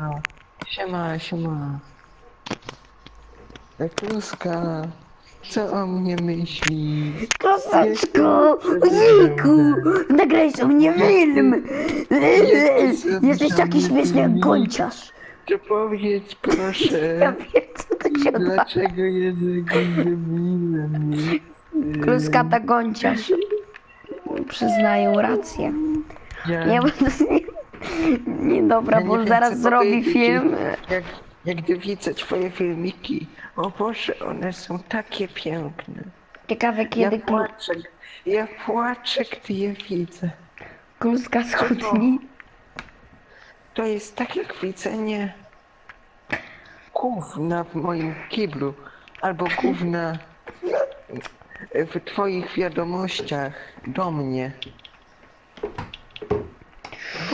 No. Siema, siema. Kluska, co o mnie myślisz? Koseczku, ojejku, nagrałeś o mnie film. Jesteś taki śmieszny jak gonciarz. To powiedz Ja proszę, wiem, co to się odbywa. dlaczego jesteś debilem? Kluska ta gonciarz. Przyznaję rację. Ja, Nie, bo to nie, nie dobra, ja nie bo wiem, zaraz co zrobi powiedzieć. film. Jak, jak gdy widzę twoje filmiki, o Boże, one są takie piękne. Ciekawe Ja kiedy klu, płaczę, ja płaczę, gdy je widzę. kluska schudni. To jest tak jak widzenie gówna w moim kiblu, albo gówna w twoich wiadomościach do mnie.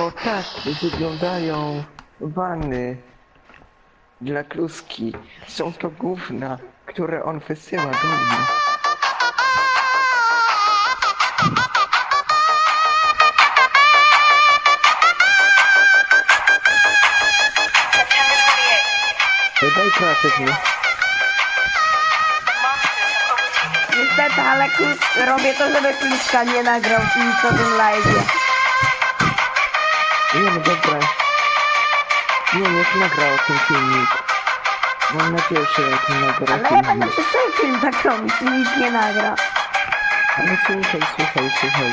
Bo tak wyglądają wany dla kluski. Są to gówna, które on wysyła do mnie. September 28th. Daj kreatywnie. Niestety, ale robię to, żeby kluska nie nagrał nic o tym live. Nie no dobra. Nie, niech nagrał ten filmik. Mam nadzieję, że jak nie nagra Ale ja filmik. będę przez cały film tak robić, nic nie nagra. Ale słuchaj, słuchaj, słuchaj.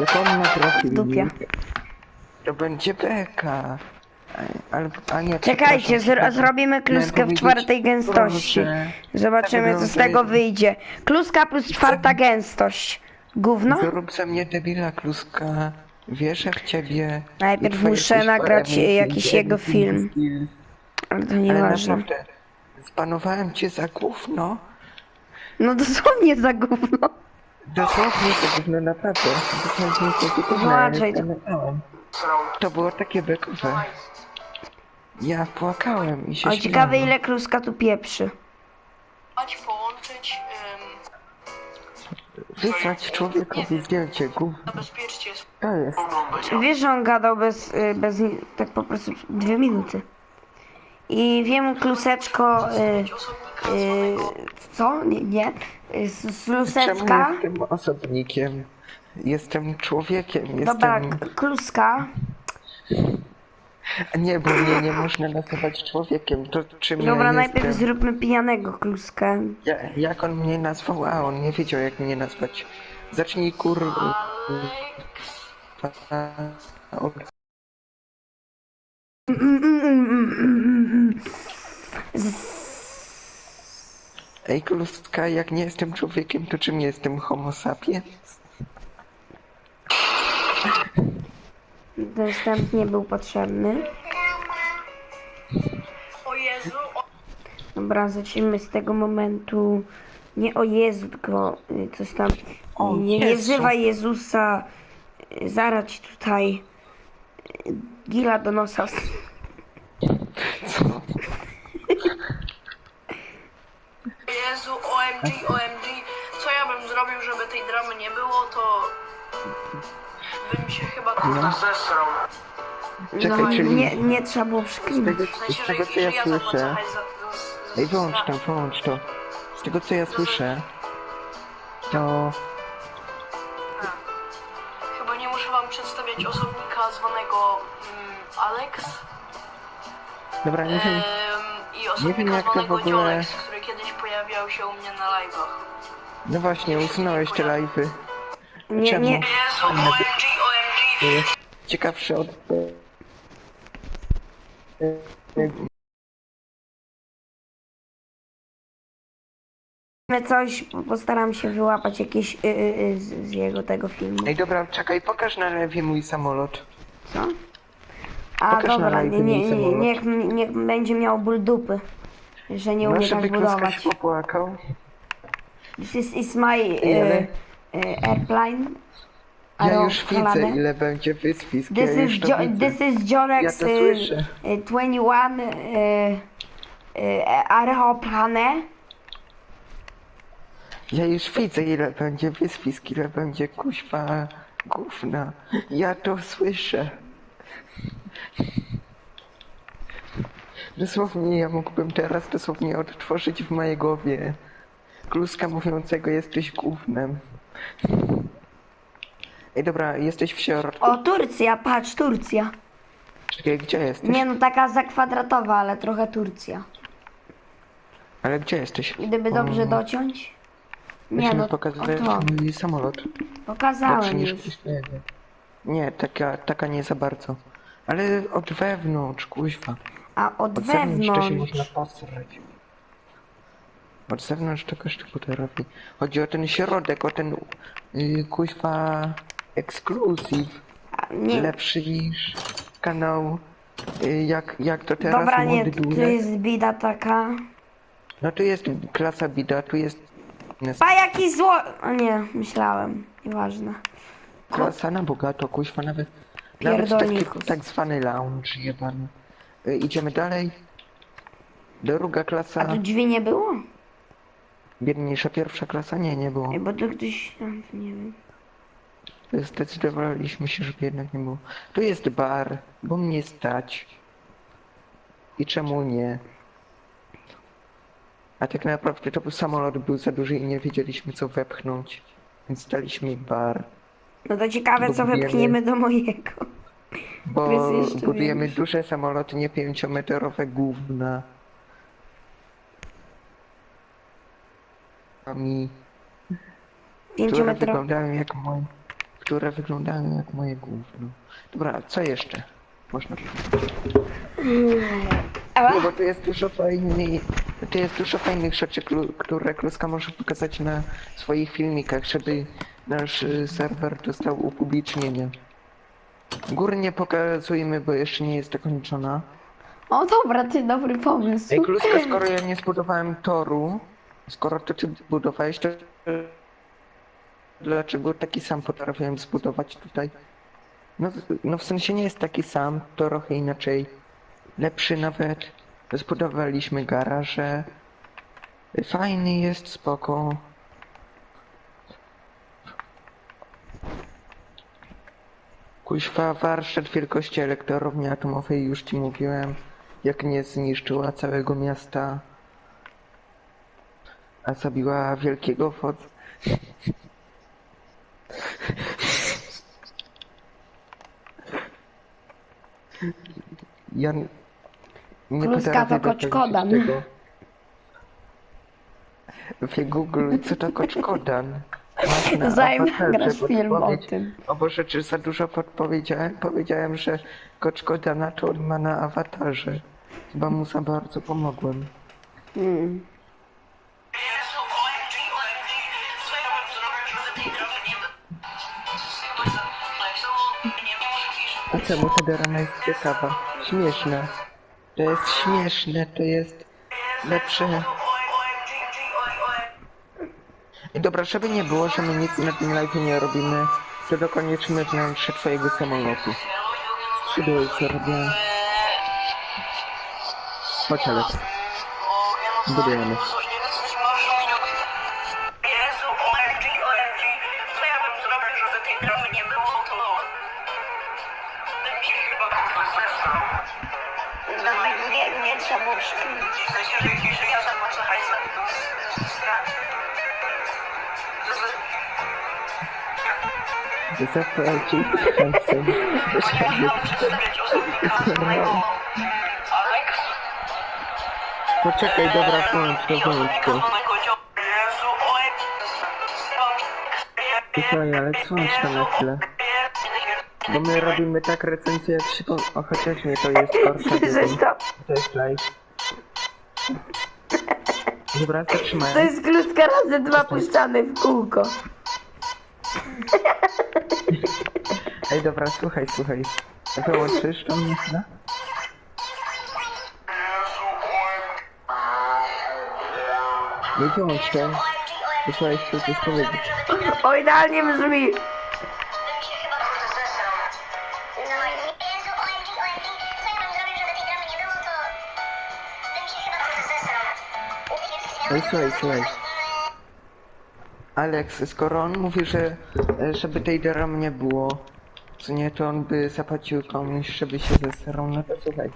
Jak on nagra dupie. filmik, to będzie beka. A- Albo, a nie, Czekajcie, przepraszam, zro zrobimy kluskę w powiedzieć, czwartej gęstości. proszę, Zobaczymy, co z tego wyjdzie. Kluska plus czwarta gęstość. Gówno? Zrób ze mnie debila kluska. Wierzę w ciebie. Najpierw muszę nagrać jakiś jego film. Ale to Ale nieważne. naprawdę, zbanowałem cię za gówno. No dosłownie za gówno. Dosłownie to gówno naprawdę. Dosłownie to gówno. Włączaj ja to. To było takie bekowe. Ja płakałem i się O, ciekawe śmiałem. ile kluska tu pieprzy. Chodź Wysłać człowiekowi zdjęcie gówno. zabezpieczcie To jest. Wiesz, że on gadał bez, y, bez tak po prostu dwie minuty. I wiem, kluseczko, y, y, co? Nie, nie. Y, s- Czemu Sluseczka. jestem osobnikiem? Jestem człowiekiem, jestem... Dobra, k- kluska. Nie, bo mnie nie można nazywać człowiekiem. To czym Dobra, ja najpierw jestem? zróbmy pijanego kluskę. Ja, jak on mnie nazwał? A, on nie wiedział jak mnie nazwać. Zacznij kur... Ej, kluska, jak nie jestem człowiekiem, to czym jestem? Homo sapiens? Ten wstęp nie był potrzebny. o Jezu, o, Dobra, zacznijmy z tego momentu. Nie o Jezu, tylko y, coś tam. O nie, Jezu. Jezusa. Zarać tutaj. y, Gila do nosa. Co? o Jezu, OMG, OMG. Co ja bym zrobił, żeby tej dramy nie było, to bym się chyba zesrał. Czekaj, No, czyli- nie, nie trzeba było Z przeklinać. tego, W sensie, z że, tego że co ja ja słyszę... Ej, wyłącz za, to, wyłącz to. Z tego co ja słyszę, to... Chyba nie muszę wam przedstawiać osobnika zwanego mm, Alex Dobra, nie wiem... em, i osobnika wiem, jak to w zwanego ogóle- Dziolex, który kiedyś pojawiał się u mnie na live'ach. No właśnie, usunąłeś te live'y. Nie, Czemu? nie. Jezu, OMG, OMG. Ciekawsze od... Coś, postaram się wyłapać jakieś y, y, y, z, z jego tego filmu. Ej, dobra, czekaj, pokaż na lewie mój samolot. Co? A Pokaż na dobra, live nie, nie, nie, samolot. niech, niech będzie miał ból dupy. Że nie umie Nasze tak wykluska budować. się popłakał. This is, my uh, uh, airplane. Ja już widzę, ile będzie wyspisk. This ja is, już to jo widzę. this is Jorex Ja to uh, słyszę. uh, 21 uh, uh, aeroplane. Ja już widzę, ile będzie wyspisk, ile będzie kuźwa gówna. Ja to słyszę. Dosłownie ja mógłbym teraz dosłownie odtworzyć w mojej głowie kluska mówiącego jesteś gównem. Ej dobra, jesteś w środku. O, Turcja, patrz, Turcja. Czekaj, gdzie jesteś? Nie no, taka zakwadratowa, ale trochę Turcja. Ale gdzie jesteś? Gdyby dobrze O, dociąć. Nie no, o pokazać to. mój samolot. Lepszy Pokazałem niż już. Nie, taka, taka nie za bardzo. Ale od wewnątrz, kuźwa. A od Od zewnątrz to się wewnątrz. można posrać. Od zewnątrz to każdy potrafi. Chodzi o ten środek, o ten yy, kuźwa ekskluzyw. A, Nie, Lepszy niż kanał yy, jak, jak to teraz dobra, nie, młody tu jest bida taka. No tu jest klasa bida, tu jest Pa, jaki zło... O nie, myślałem. Nieważne. klasa na bogato, kuźwa nawet. Nawet taki Pierdolnikus. tak zwany lounge jebany. Yy, idziemy dalej. Druga A klasa. tu drzwi nie było? Biedniejsza pierwsza klasa? Nie, nie było. Ej, bo tu ktoś... a, Nie wiem. Zdecydowaliśmy się, żeby jednak nie było. Tu jest bar, bo mnie stać. I czemu nie? A tak naprawdę to był samolot był za duży i nie wiedzieliśmy co wepchnąć. Więc staliśmy bar. No to ciekawe, co Budujemy- wepchniemy do mojego. Bo budujemy większy. duże samoloty, nie pięciometrowe gówna. Mi, które wyglądają jak moje, które wyglądają jak moje gówno. Dobra, co jeszcze? Można No bo tu jest dużo fajnych, tu jest dużo fajnych rzeczy, które Kluska może pokazać na swoich filmikach, żeby nasz y, serwer dostał upublicznienie. Góry nie pokazujemy, bo jeszcze nie jest dokończona. O dobra, ty dobry pomysł. Ej, Kluska, skoro ja nie zbudowałem toru, skoro to ty budowałeś, to dlaczego taki sam potrafiłem zbudować tutaj? No, no w sensie nie jest taki sam, trochę inaczej. Lepszy nawet. Zbudowaliśmy garaże. Fajny jest, spoko. Kuźwa, warsztat wielkości elektrowni atomowej, już ci mówiłem, jak nie zniszczyła całego miasta, a zabiła wielkiego wodza. Ja nie Kluska potrafię to dokończyć koczkodan. tego. W Google, co to koczkodan? Zanim awatarze nagrasz film o podpowiedź. tym. O Boże, czy za dużo podpowiedziałem? Powiedziałem, że koczkodana to on ma na awatarze. Chyba mu za bardzo pomogłem. Hmm. A czemu ta drama jest ciekawa? Śmieszna. To jest śmieszne, to jest lepsze. I dobra, żeby nie było, że my nic na tym live nie robimy, to dokończmy wnętrze twojego samolotu. Szydło co robię. Chodź Alex. Budujemy. Zapłacił przedstawiać osobnika mojego Alex, Poczekaj, dobra, włącz to, włącz to. Słuchaj, ale włącz to na chwilę. Bo my robimy tak recenzję jak się po... O, chociaż nie, to jest Coś to, To jest live. Dobra, to zatrzymaj. jest kluska razy dwa puszczane w kółko. Ej, dobra, słuchaj, słuchaj. Wyłączysz to mnie chwilę? Nie wyłącz to. Słuchaj, chcę coś powiedzieć. O, idealnie brzmi. Chyba. No dramy to chyba. Ej, słuchaj, słuchaj. Alex, skoro on mówi, że e, żeby tej dram nie było, co nie, to on by zapłacił komuś, żeby się zesrał, no to słuchaj.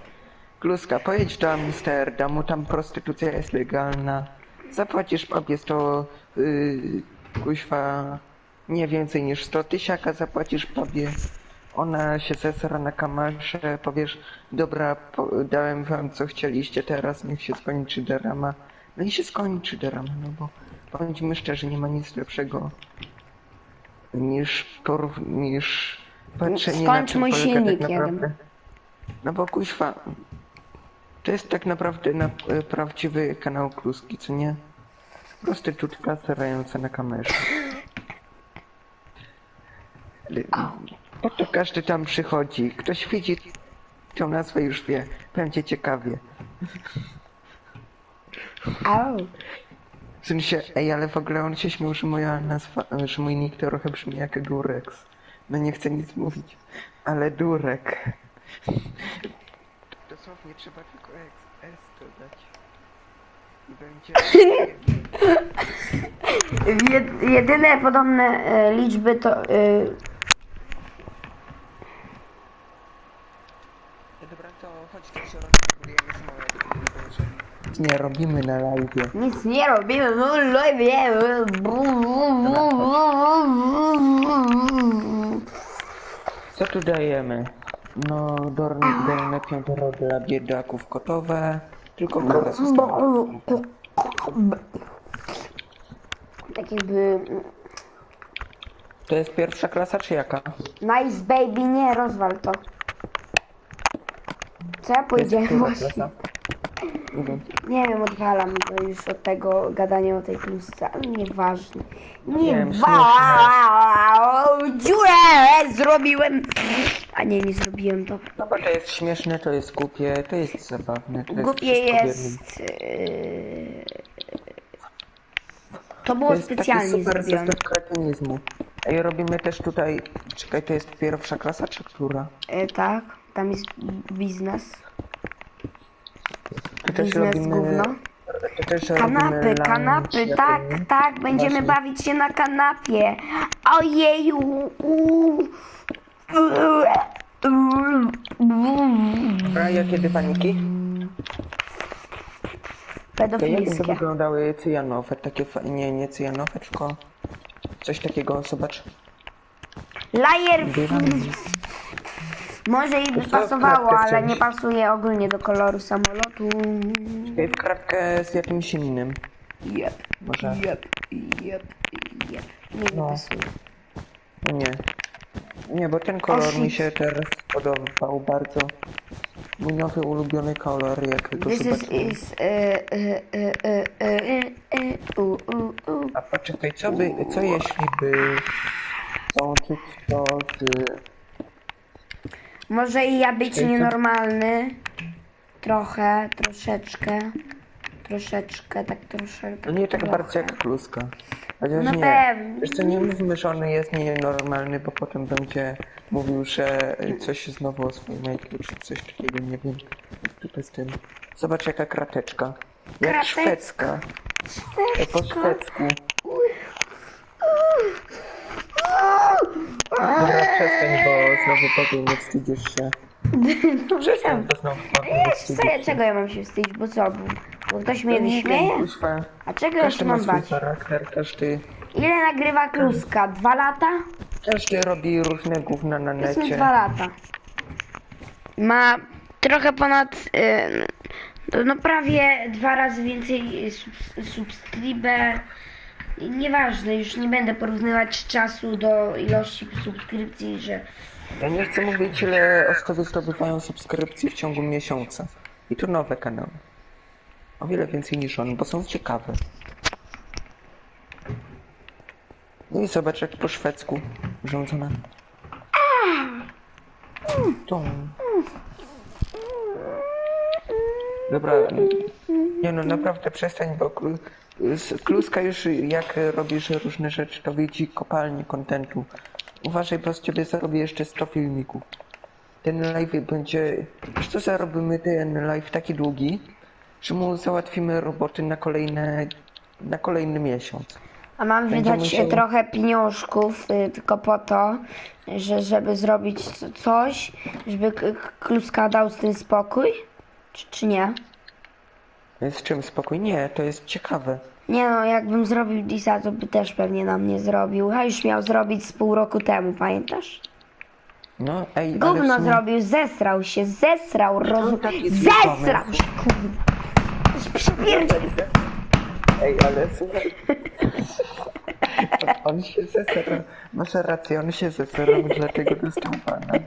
Kluska, pojedź do Amsterdamu, tam prostytucja jest legalna. Zapłacisz papie 100, yy, nie więcej niż 100 tysiaka, zapłacisz papie. Ona się zesra na kamerze, powiesz, dobra, po, dałem wam co chcieliście, teraz niech się skończy drama. No i się skończy drama, no bo bądźmy szczerzy, nie ma nic lepszego niż porów, niż patrzenie Skończ na czym mój polega silnik, tak jeden. naprawdę. No bo kuźwa, to jest tak naprawdę na, e, prawdziwy kanał Kluski, co nie? Prostytutka starająca na kamerze. Y, Po to każdy tam przychodzi. Ktoś widzi tą nazwę już wie. Będzie ciekawie. Au. W sensie, ej, ale w ogóle on się śmiał, że moja nazwa, że mój nick to trochę brzmi jak Durex. No nie chcę nic mówić, ale Durek. Dosłownie trzeba tylko X, S dodać. I będzie... Jed, jedyne podobne e, liczby to... E, No dobra, to chodźcie się rozpakujemy z Nie robimy na live. nic nie robimy, no lubię. Co tu dajemy? No, dajemy piątoro dla biedaków gotowe. Tylko woda została. Tak jakby... To jest pierwsza klasa czy jaka? Nice baby, nie, rozwal to. Co ja powiedziałem właśnie? klasa? Nie wiem. Odwalam to już od tego gadania o tej klusce, ale nieważne. wiem, Nie Dziurę zrobiłem! A nie, nie zrobiłem to. No bo to jest śmieszne, to jest głupie, to jest zabawne, to Głupie jest... Yy... To było To jest taki specjalnie super zrobione. zestaw kretynizmu. Ej, robimy też tutaj... Czekaj, to jest pierwsza klasa czy która? E, tak, tam jest biznes. Tu też Biznes robimy... gówno. Też Kanapy, robimy kanapy, lunch, tak, tak, będziemy Właśnie. bawić się na kanapie. Ojeju! uuu. A jakie ty paniki? To jak Pedofilskie. wyglądały cyjanowe? Takie fa- nie, nie cyjanowe, tylko coś takiego, zobacz. Lajer może i by To co, pasowało, ale chciałeś? nie pasuje ogólnie do koloru samolotu. Ej, w kratkę z jakimś innym. Jep, Może? jep, jep, jep. Nie, nie No. pasuje. No Nie. Nie, bo ten kolor mi się teraz podobał bardzo. Mój nowy ulubiony kolor, jak go This is, zobaczyłem. is, e, e, e, e, e, e, u, u, u. A poczekaj, co by, co jeśli by połączyć to z... Może i ja być Czekaj, co? nienormalny. Trochę, troszeczkę. Troszeczkę, tak troszeczkę. No nie tak trochę. bardzo jak kluska. Chociaż No nie. pewnie. Co, nie mówmy, że on jest nienormalny, bo potem będzie mówił, że coś znowu o swoim IQ czy coś takiego, nie wiem. Tutaj z tym. Zobacz jaka krateczka. Jak szwedzka. E, Po szwedzku. Dobra, przestań, bo znowu powiem, nie wstydzisz się. No Nie, wstydzisz co, się. czego ja mam się wstydzić, bo co? Bo, bo ktoś mnie No nie wyśmieje? A czego ja się mam bać? charakter, każdy, Ile nagrywa kluska? Dwa lata? każdy robi różne gówna na mi necie. dwa lata. Ma trochę ponad, y, no prawie dwa razy więcej sub- subskryber. Nieważne, już nie będę porównywać czasu do ilości subskrypcji, że Ja nie chcę mówić, ile osoby zdobywają subskrypcji w ciągu miesiąca. I to nowe kanały. O wiele więcej niż on, bo są ciekawe. No i zobacz, jak po szwedzku rządzone. To. Dobra. Nie no, naprawdę przestań, bo z- kluska już jak robisz różne rzeczy, to widzi kopalnie kontentu. Uważaj, bo z ciebie zarobię jeszcze 100 filmików. Ten live będzie... Wiesz co, zarobimy ten live taki długi, że mu załatwimy roboty na kolejne... na kolejny miesiąc. A mam wydać musiał- trochę pieniążków y, tylko po to, że żeby zrobić coś, żeby k- k- Kluska dał z tym spokój. Czy, czy nie? Z czym spokój? Nie, to jest ciekawe. Nie no, jakbym zrobił Disa, to by też pewnie na mnie zrobił. A już miał zrobić z pół roku temu, pamiętasz? No, ej, ale w Gówno sumie- zrobił, zesrał się, zesrał, roz... taki zły Zesrał się, kurwa. Ej, ale słuchaj. On się zesrał. Masz rację, on się zesrał, dlatego dostał pana.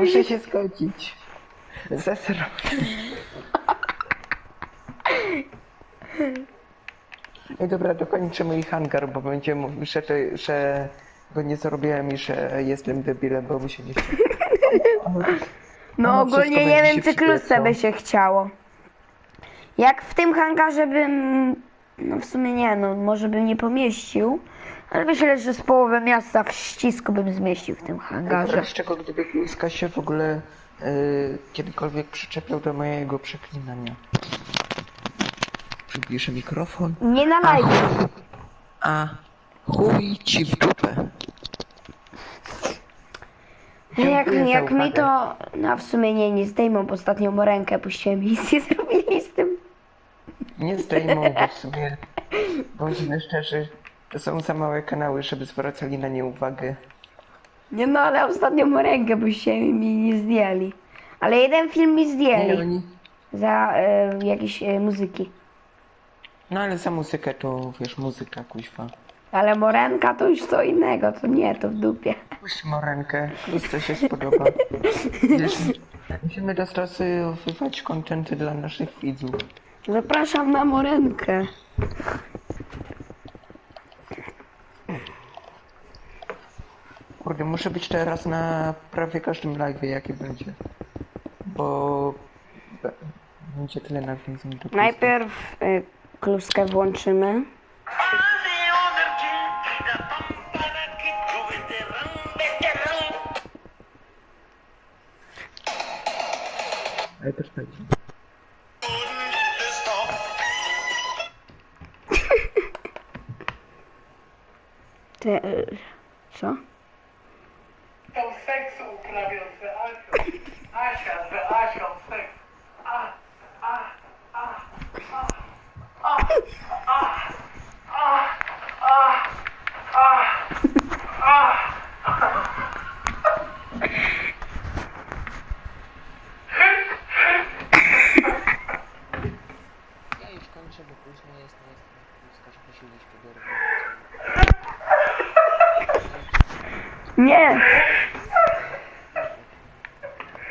Muszę się zgodzić. Zesrał się. Ej, dobra, dokończę mój hangar, bo będzie mówił, że, że go nie zrobiłem i że jestem debilem, bo mu się nie chce. No No, ogólnie wszystko nie będzie wiem, się czy przypieprzał. by się chciało. Jak w tym hangarze bym... No w sumie nie, no może bym nie pomieścił. Ale myślę, że z połowy miasta w ścisku bym zmieścił w tym hangarze. Z czego gdyby Kluska się w ogóle y, kiedykolwiek przyczepiał do mojego przeklinania. Przybliżę mikrofon. Nie na live. A chuj ci w dupę. Jak, Dziękuję za jak mi to... No w sumie nie, nie zdejmą, bo ostatnią mu rękę puściłem i nic nie zrobili z tym. Nie zdejmą, bo w sumie, bądźmy szczerzy, to są za małe kanały, żeby zwracali na nie uwagę. Nie no, ale ostatnią mu rękę puściłem i mi nie zdjęli. Ale jeden film mi Nie, zdjęli. oni... Za e, jakieś e, muzyki. No ale za muzykę to, wiesz, muzyka kuźwa. Ale morenka to już co innego, to nie, to w dupie. Puść morenkę, Klusce się spodoba. Wiesz, musimy dostosowywać kontenty dla naszych widzów. Zapraszam na morenkę. Kurde, muszę być teraz na prawie każdym live, jaki będzie. Bo będzie tyle nawiązań do. Najpierw y, kluskę włączymy. Tam seks uprawiał z Asią. Asia z Asią seks. A, a, a, a, a, a, a, a, a, a. Ja już kończę, bo później jest, nie jest Kluska, żeby się gdzieś Nie!